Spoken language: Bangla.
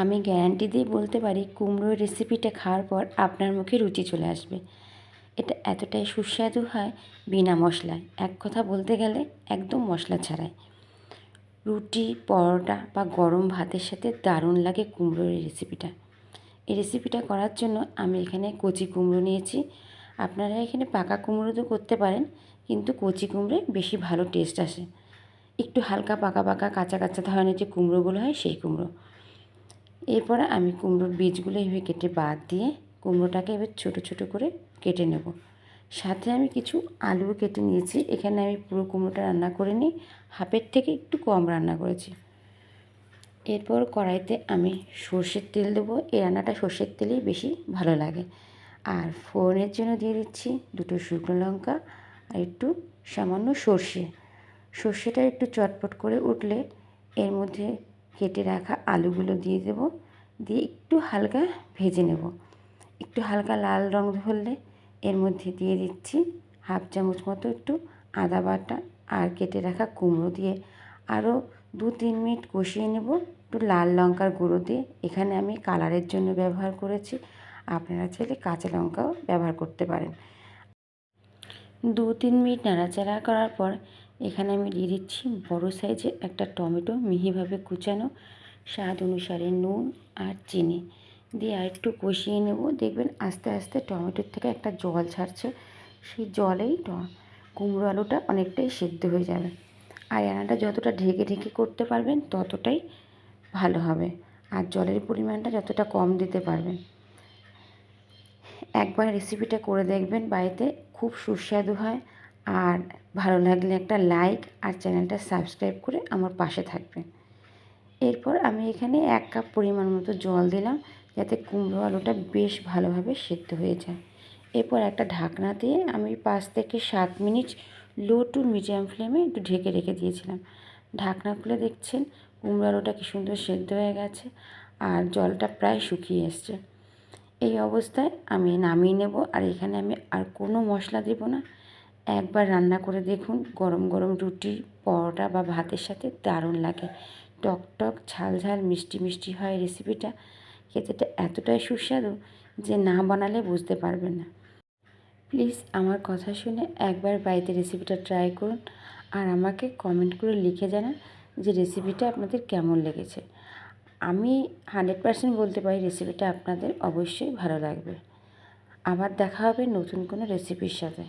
আমি গ্যারান্টি দিয়ে বলতে পারি, কুমড়োর রেসিপিটা খাওয়ার পর আপনার মুখে রুচি চলে আসবে। এটা এতটাই সুস্বাদু হয় বিনা মশলায়। এক কথা বলতে গেলে একদম মশলা ছাড়াই। রুটি, পরোটা বা গরম ভাতের সাথে দারুণ লাগে কুমড়োর রেসিপিটা এই রেসিপিটা করার জন্য আমি এখানে কচি কুমড়ো নিয়েছি। আপনারা এখানে পাকা কুমড়ো তো করতে পারেন, কিন্তু কচি কুমড়োয় বেশি ভালো টেস্ট আসে। একটু হালকা পাকা পাকা কাঁচা কাঁচা ধরনের যে কুমড়োগুলো হয়, সেই কুমড়ো। এরপরে আমি কুমড়োর বীজগুলো এইভাবে কেটে বাদ দিয়ে কুমড়োটাকে এবার ছোটো ছোটো করে কেটে নেব। সাথে আমি কিছু আলু কেটে নিয়েছি। এখানে আমি পুরো কুমড়োটা রান্না করে নিই। হাফের থেকে একটু কম রান্না করেছি। এরপর কড়াইতে আমি সর্ষের তেল দেবো। এই রান্নাটা সর্ষের তেলেই বেশি ভালো লাগে। আর ফোড়নের জন্য দিয়ে দিচ্ছি দুটো শুকনো লঙ্কা আর একটু সামান্য সর্ষে। সর্ষেটা একটু চটপট করে উঠলে এর মধ্যে কেটে রাখা আলুগুলো দিয়ে দেব। দিয়ে একটু হালকা ভেজে নেব। একটু হালকা লাল রং ধরলে এর মধ্যে দিয়ে দিচ্ছি হাফ চামচ মতো একটু আদা বাটা আর কেটে রাখা কুমড়ো দিয়ে। আরও দু তিন মিনিট কষিয়ে নেব। একটু লাল লঙ্কার গুঁড়ো দিয়ে। এখানে আমি কালারের জন্য ব্যবহার করেছি। আপনারা চাইলে কাঁচা লঙ্কাও ব্যবহার করতে পারেন। দু তিন মিনিট নাড়াচাড়া করার পর এখানে আমি দিয়ে দিচ্ছি বড়ো সাইজে একটা টমেটো, মিহিভাবে কুচানো, স্বাদ অনুসারে নুন আর চিনি। দিয়ে আর একটু কষিয়ে নেব। দেখবেন আস্তে আস্তে টমেটোর থেকে একটা জল ছাড়ছে। সেই জলেই কুমড়ো আলুটা অনেকটাই সেদ্ধ হয়ে যাবে। আর রান্নাটা যতটা ঢেকে ঢেকে করতে পারবেন, ততটাই ভালো হবে। আর জলের পরিমাণটা যতটা কম দিতে পারবেন। একবার রেসিপিটা করে দেখবেন, বাড়িতে খুব সুস্বাদু হয়। আর ভালো লাগলে একটা লাইক আর চ্যানেলটা সাবস্ক্রাইব করে আমার পাশে থাকবেন। এরপর আমি এখানে এক কাপ পরিমাণ মতো জল দিলাম যাতে কুমড়ো আলুটা বেশ ভালোভাবে সেদ্ধ হয়ে যায়। এরপর একটা ঢাকনা দিয়ে আমি পাঁচ থেকে সাত মিনিট লো টু মিডিয়াম ফ্লেমে একটু ঢেকে রেখে দিয়েছিলাম। ঢাকনা খুলে দেখছেন কুমড়ো আলুটা কি সুন্দর সেদ্ধ হয়ে গেছে আর জলটা প্রায় শুকিয়ে এসছে। এই অবস্থায় আমি নামিয়ে নেব আর এখানে আমি আর কোনো মশলা দেব না। একবার রান্না করে দেখুন, গরম গরম রুটি পরোটা বা ভাতের সাথে দারুণ লাগে। টক টক, ঝাল ঝাল, মিষ্টি মিষ্টি হয় রেসিপিটা খেতেটা এতটাই সুস্বাদু যে না বানালে বুঝতে পারবেন না। প্লিজ আমার কথা শুনে একবার বাড়িতে রেসিপিটা ট্রাই করুন আর আমাকে কমেন্ট করে লিখে জানান যে রেসিপিটা আপনাদের কেমন লেগেছে। আমি হান্ড্রেড পারসেন্ট বলতে পারি রেসিপিটা আপনাদের অবশ্যই ভালো লাগবে। আবার দেখা হবে নতুন কোনো রেসিপির সাথে।